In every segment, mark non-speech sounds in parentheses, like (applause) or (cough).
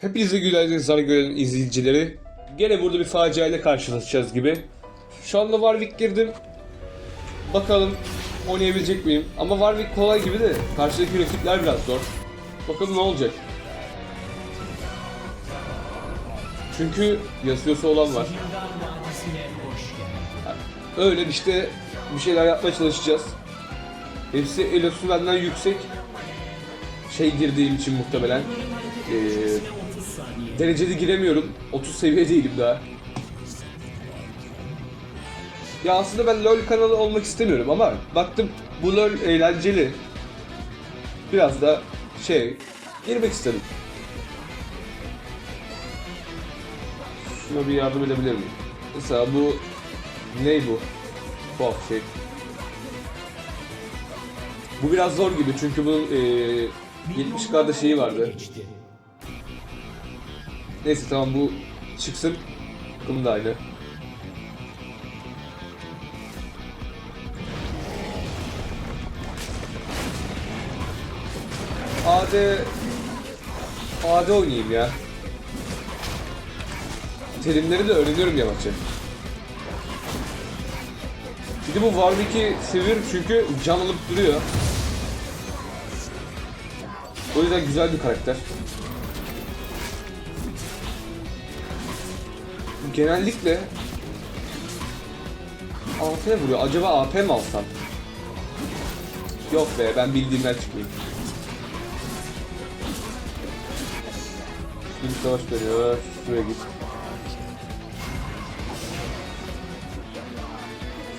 Hepinize günaydın Zargöl'ün izleyicileri. Gene burada bir faciayla karşılaşacağız gibi. Şu anda Warwick girdim. Bakalım oynayabilecek miyim? Ama Warwick kolay gibi de karşıdaki rakipler biraz zor. Bakalım ne olacak. Çünkü Yasuo'su olan var. Öyle işte bir şeyler yapmaya çalışacağız. Hepsi elosu benden yüksek. Şey girdiğim için muhtemelen. Ee, dereceli giremiyorum. 30 seviye değilim daha. Ya aslında ben LoL kanalı olmak istemiyorum ama baktım bu LoL eğlenceli. Biraz da şey girmek istedim. Şuna bir yardım edebilir miyim? Mesela bu ne bu? Tuhaf şey. Bu biraz zor gibi çünkü bunun eee 70k'da şeyi vardı. Neyse tamam bu çıksın. Bunun da aynı. AD AD oynayayım ya. Terimleri de öğreniyorum yavaşça. Bir de bu Warwick'i seviyorum çünkü can alıp duruyor. O yüzden güzel bir karakter. Genellikle AP vuruyor. Acaba AP mi alsam? Yok be ben bildiğimden çıkmayayım. Şimdi savaş veriyor. Şuraya git.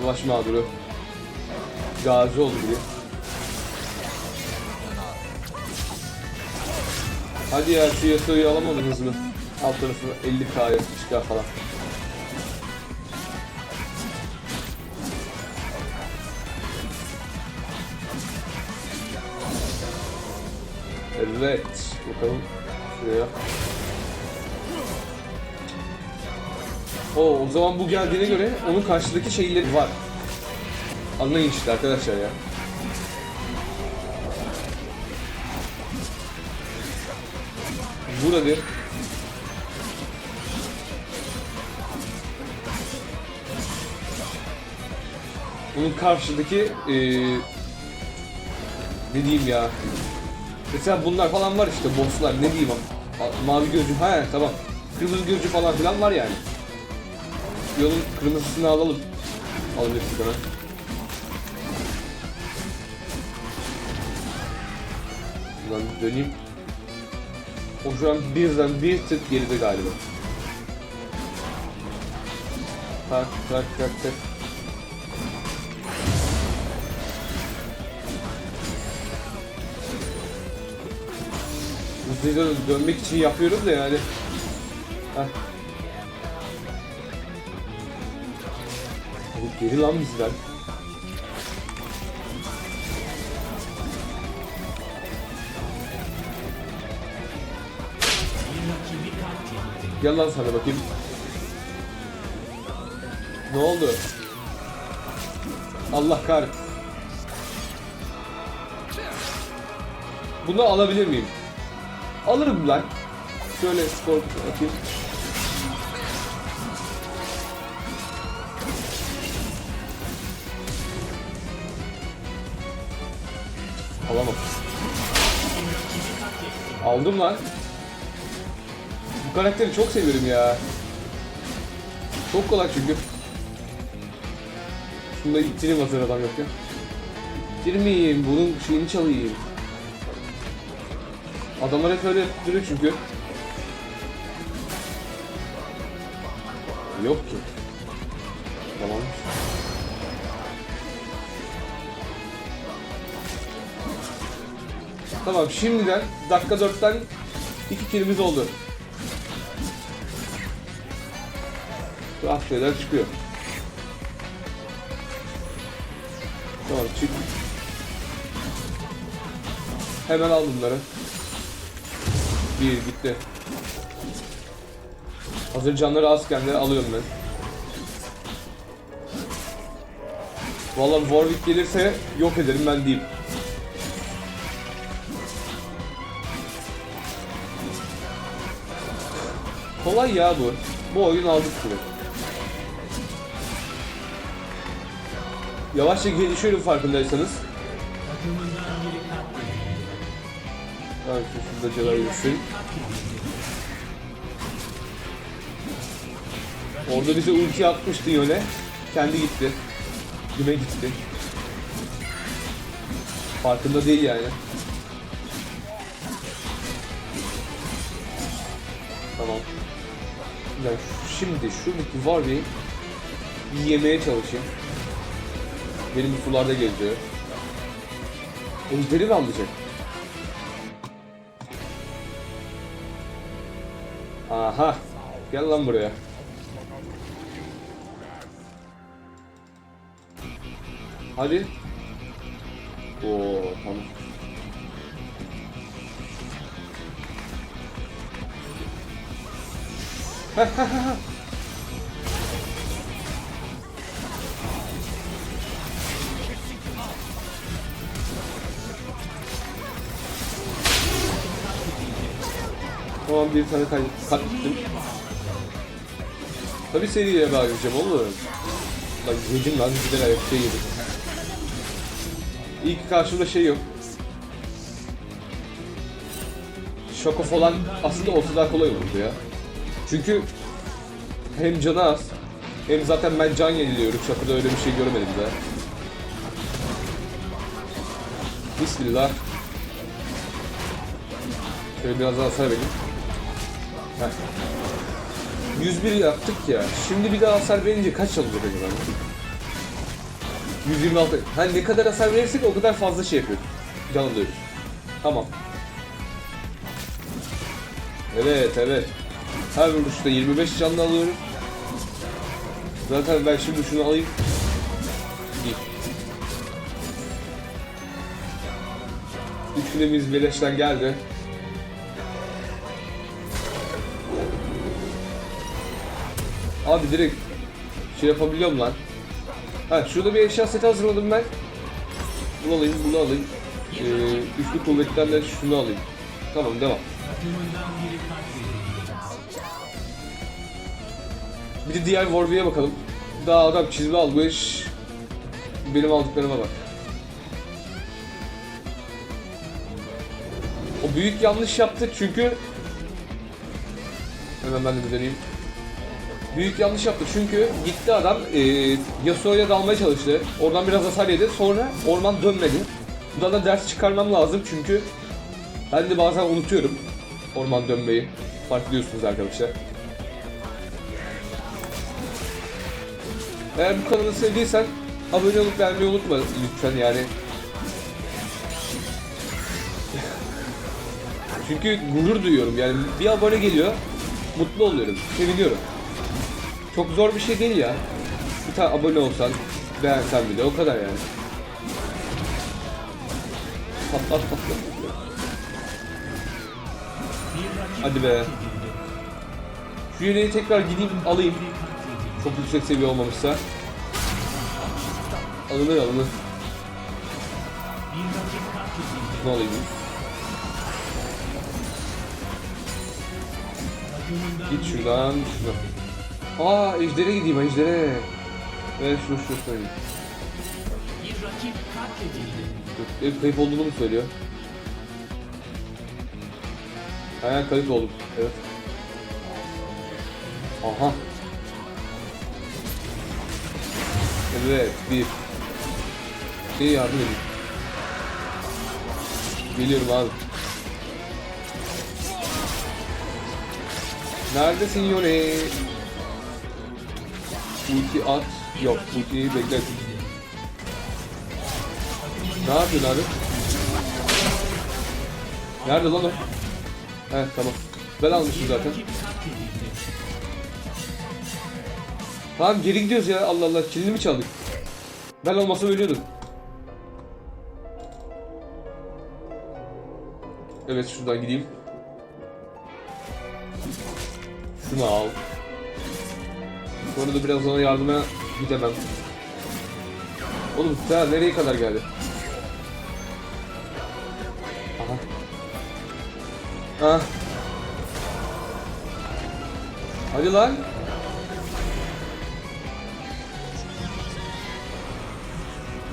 Savaş mağduru. Gazi oldu biri. Hadi ya şu Yasuo'yu alamadınız mı? Alt tarafı 50k 60k falan. Evet. Bakalım şuraya. O o zaman bu geldiğine göre onun karşıdaki şeyleri var. Anlayın işte arkadaşlar ya. Vur hadi. Bunun karşıdaki eee ne diyeyim ya. Mesela bunlar falan var işte bosslar ne diyeyim ama. Mavi gözcü ha tamam. Kırmızı gözcü falan filan var yani. Yolun kırmızısını alalım. Alabilirsek hemen. Buradan döneyim. O şu an birden bir tık geride galiba. Tak tak tak tak. Hızlıca dönmek için yapıyorum da yani. Heh. Geri lan bizden. Gel lan sana bakayım. Ne oldu? Allah kahretsin. Bunu alabilir miyim? Alırım lan. Şöyle skor atayım. Alamam. Aldım lan. Bu karakteri çok seviyorum ya. Çok kolay çünkü. Şunu da ittireyim hazır adam yokken. İttirmeyeyim, bunun şeyini çalayım. Adamlar hep öyle duruyor çünkü. Yok ki. Tamam. Tamam şimdiden dakika 4'ten iki kilimiz oldu. Şeyler çıkıyor. Tamam çık. Hemen al bunları. Bir gitti. Hazır canları azken de alıyorum ben. Vallahi Warwick gelirse yok ederim ben diyeyim. Kolay ya bu. Bu oyun aldık gibi. Yavaşça gelişiyorum farkındaysanız. Şurada Celal yürüsün. Orada bize ulti atmıştı yöne. Kendi gitti. Güme gitti. Farkında değil yani. Tamam. Yani şimdi şuradaki Warwick'i bir yemeye çalışayım. Benim sularda geziyor. Ejderi mi alacak? Aha. Gel lan buraya. Hadi. Oo tamam. Tamam bir tane kay kattım. Tabi seriye bağlayacağım oğlum. Bak yedim lan güzel ayak şey yedim. İyi karşımda şey yok. Şoko falan aslında olsa daha kolay olurdu ya. Çünkü hem canı az hem zaten ben can yeniliyorum. Şako'da öyle bir şey görmedim daha. Bismillah. Şöyle biraz daha hasar vereyim. Heh. 101 yaptık ya. Şimdi bir daha hasar verince kaç olacak acaba? 126. Ha ne kadar hasar verirsek o kadar fazla şey yapıyoruz. Can alıyoruz. Tamam. Evet evet. Her vuruşta 25 canlı alıyorum. Zaten ben şimdi şunu alayım. İyi. Üçlemiz beleşten geldi. Abi direkt şey yapabiliyorum lan. Ha şurada bir eşya seti hazırladım ben. Bunu alayım, bunu alayım. Ee, üçlü kuvvetten de şunu alayım. Tamam devam. Bir de diğer Warwick'e bakalım. Daha adam çizme almış. Benim aldıklarıma bak. O büyük yanlış yaptı çünkü Hemen ben de bir deneyeyim. Büyük yanlış yaptı çünkü gitti adam e, Yasuo'ya dalmaya çalıştı. Oradan biraz hasar yedi. Sonra orman dönmedi. Bundan da ders çıkarmam lazım çünkü ben de bazen unutuyorum orman dönmeyi. Farklıyorsunuz arkadaşlar. Eğer bu kanalı sevdiysen abone olup beğenmeyi unutma lütfen yani. (laughs) Çünkü gurur duyuyorum yani bir abone geliyor mutlu oluyorum, seviniyorum. Çok zor bir şey değil ya. Bir tane abone olsan, beğensen bir de o kadar yani. Patlat (laughs) patlat. Hadi be. Şu yeleği tekrar gideyim alayım. Çok yüksek seviye olmamışsa. Alınır alınır. Ne alayım? Git şuradan şuna. Aa ejdere gideyim ejdere. Ve şu şu söyleyeyim. Dur, Ev kayıp olduğunu mu söylüyor? Aynen kayıp oldum. Evet. Aha. Evet bir. Şey yardım edin. Geliyorum abi. Neredesin Yone? Ulti at. Yok, ultiyi beklet. Ne yapıyorsun abi? Nerede lan o? He tamam. Ben almışım zaten. Tamam geri gidiyoruz ya Allah Allah. Kilini mi çaldık? Ben olmasam ölüyordum. Evet şuradan gideyim. Şunu al. Sonra da biraz ona yardıma gidemem. Oğlum daha nereye kadar geldi? Aha. Ah. Hadi lan.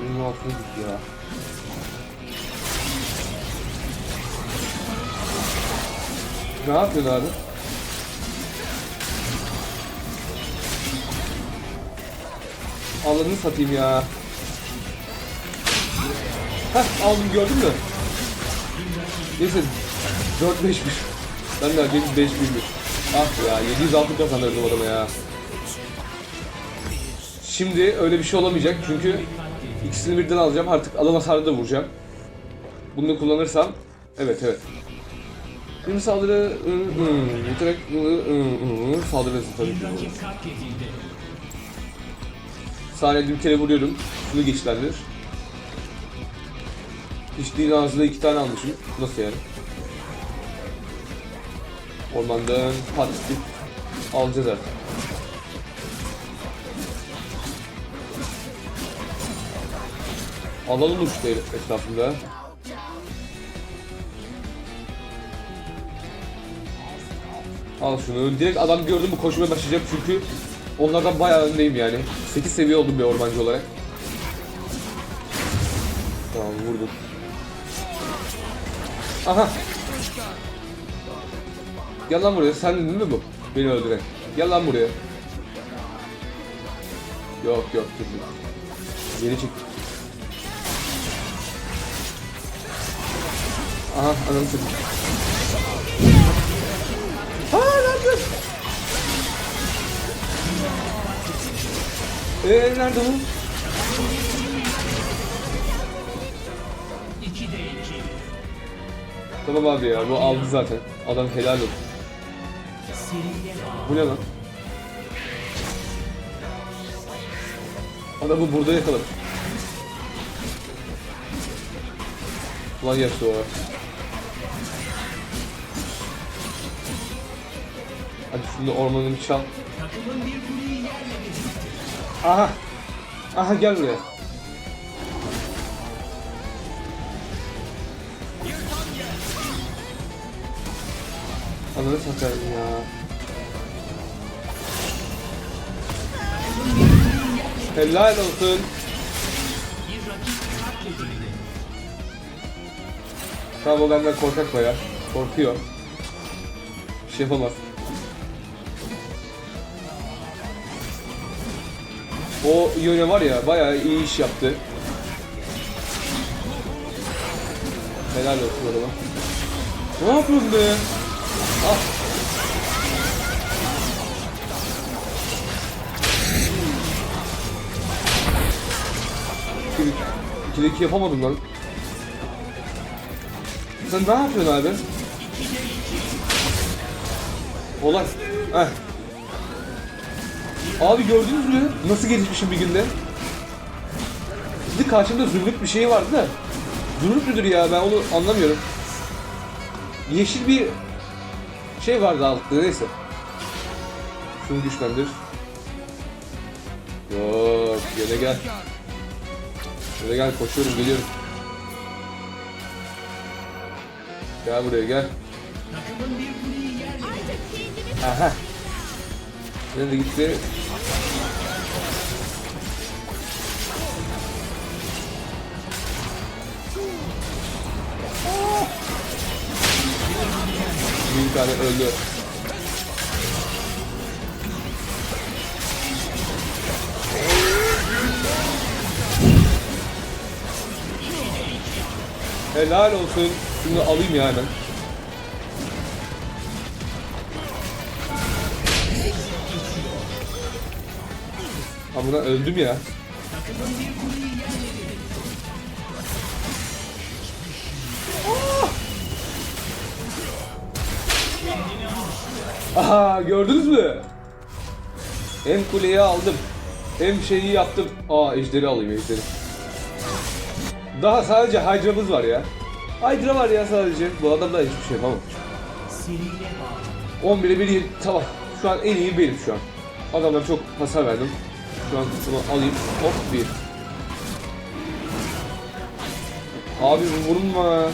Bunun altına git ya. Ne yapıyorsun abi? Alanını satayım ya. Heh aldım gördün mü? Neyse 4 5 1. Ben de benim 5 1 1. Ah ya 706 kazandırdım adama ya. Şimdi öyle bir şey olamayacak çünkü ikisini birden alacağım artık alan hasarı da vuracağım. Bunu da kullanırsam evet evet. Bir saldırı saldırı hızı tabii ki. Saniyede bir kere vuruyorum. Şunu geçilendir. İçtiğin ağzında iki tane almışım. Nasıl yani? Ormandan patistik alacağız artık. Alalım işte etrafında. Al şunu. Direkt adam gördüm mü koşmaya başlayacağım çünkü onlardan bayağı öndeyim yani. 8 seviye oldum bir ormancı olarak. Tamam vurdum. Aha. Gel lan buraya. Sen değil mi bu? Beni öldüren. Gel lan buraya. Yok yok dur. Geri çık. Aha ananı satayım. Aa ne yapıyorsun? Eee nerede bu? Tamam abi ya bu aldı zaten. Adam helal olsun. Bu ne lan? Adamı burada yakaladı. Ulan yaşlı o. Hadi şimdi ormanını çal. Aha. Aha gel buraya. Ananı satarım ya. Helal olsun. Tamam o benden korkak baya. Korkuyor. Bir şey yapamaz. O yöne var ya bayağı iyi iş yaptı. Helal olsun adama. Ne yapıyorsun be? Ah. İkili iki yapamadım lan. Sen ne yapıyorsun abi? Olay. Heh. Abi gördünüz mü? Nasıl gelişmişim bir günde? De karşımda zümrüt bir şey vardı da. Zümrüt müdür ya ben onu anlamıyorum. Yeşil bir şey vardı altta neyse. Şunu güçlendir. Yok gene gel. Gene gel koşuyorum geliyorum. Gel buraya gel. Aha. Nerede gitti? Bir tane öldü. Helal olsun. Şunu alayım ya hemen. Amına öldüm ya. Aha gördünüz mü? Hem kuleyi aldım. Hem şeyi yaptım. Aa ejderi alayım ejderi. Daha sadece Hydra'mız var ya. Hydra var ya sadece. Bu adamda hiçbir şey yapamam. 11'e 1 tamam. Şu an en iyi benim şu an. Adamlara çok hasar verdim. Şu an bunu alayım. Hop bir. Abi vurma.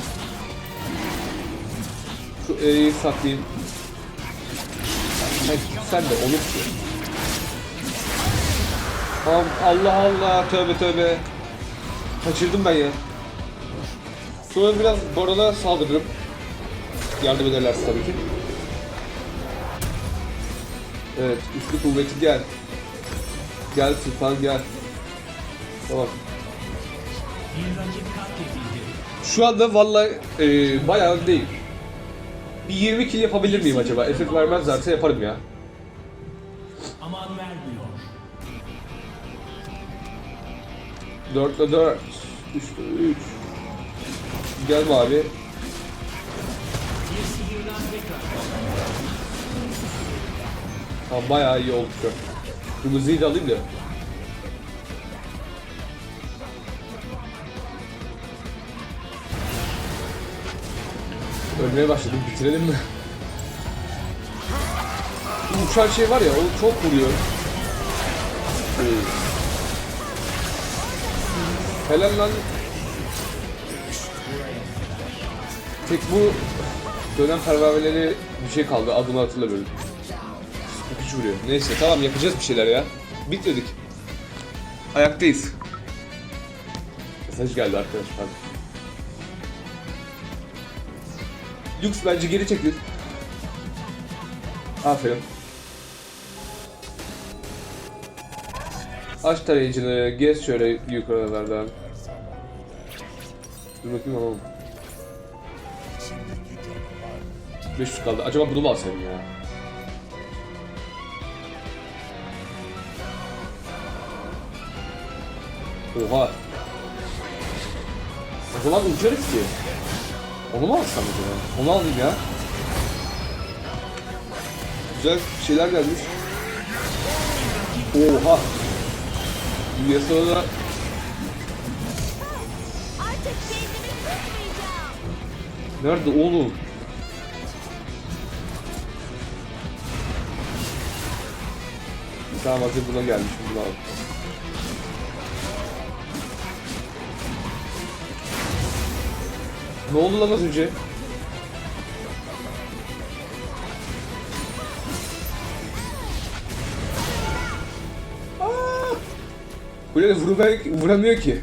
Şu E'yi satayım. Sen, de olur ki. Tamam Allah Allah tövbe tövbe. Kaçırdım ben ya. Sonra biraz Boran'a saldırırım. Yardım ederlerse tabii ki. Evet, üçlü kuvveti gel. Gel Sultan gel. Tamam. Şu anda vallahi e, bayağı değil. Bir 20 kill yapabilir miyim acaba? Efekt vermezlerse yaparım ya. Aman vermiyor. 4 ile 4. 3 ile 3. Gel tekrar. Tamam bayağı iyi oldu şu an. Kırmızıyı da alayım da. Ölmeye başladım. Bitirelim mi? Bu uçan şey var ya o çok vuruyor. Helal lan. Tek bu dönem pervaneleri bir şey kaldı. Adını hatırlamıyorum. Hiç vuruyor. Neyse tamam yapacağız bir şeyler ya. Bitmedik. Ayaktayız. Mesaj geldi arkadaşlar. Lux bence geri çekil. Aferin. Aç tarayıcını, gez şöyle yukarılardan. Dur bakayım alalım. 500 kaldı. Acaba bunu mu alsaydım ya? Oha. O zaman uçarız ki. Onu mu alsam acaba? Onu alayım ya. Güzel şeyler gelmiş. Oha. Kendimi tutmayacağım. nerede oğlum? Tamam hazır buna gelmiş bunu al. Ne oldu lan az önce? Böyle vuramıyor, ki.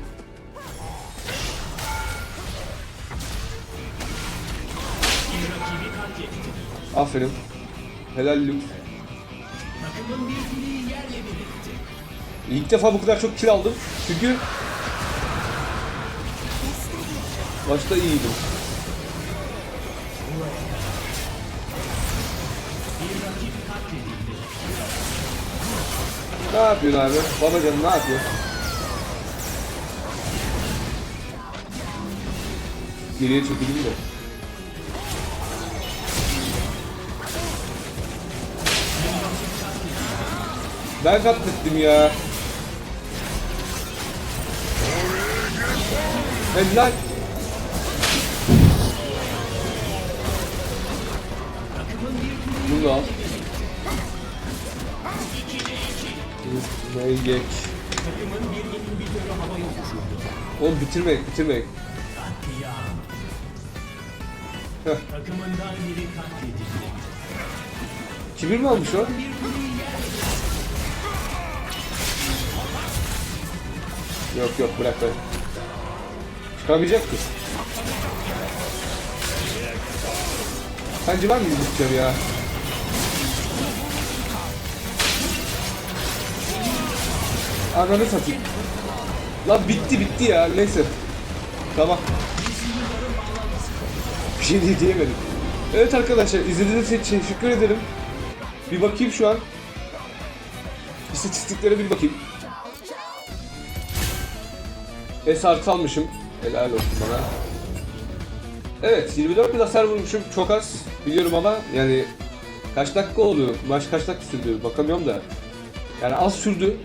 Aferin. Helal etti. İlk defa bu kadar çok kill aldım. Çünkü başta iyiydim. Ne yapıyorsun abi? Babacan ne yapıyorsun? Geriye çekildim de. Ben katlettim ya. Helal. Bunu da al. Uçurdu. Oğlum bitirmek, bitirmek. Takımından biri katledildi. Kibir mi almış o? Yok yok bırak bırak. Çıkamayacak ki. Sence var mı gideceğim ya? Ananı satayım. Lan bitti bitti ya neyse. Tamam. Bir şey diye diyemedim. Evet arkadaşlar izlediğiniz için teşekkür ederim. Bir bakayım şu an. İstatistiklere bir bakayım. S artı almışım. Helal olsun bana. Evet 24 bin hasar vurmuşum. Çok az biliyorum ama yani kaç dakika oluyor? Maç kaç dakika sürdü bakamıyorum da. Yani az sürdü.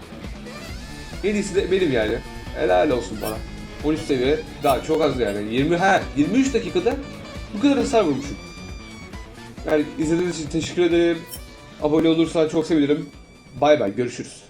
En iyisi de benim yani. Helal olsun bana. 13 seviye daha çok az yani. 20 ha 23 dakikada bu kadar hasar vurmuşum. Yani izlediğiniz için teşekkür ederim. Abone olursan çok sevinirim. Bay bay görüşürüz.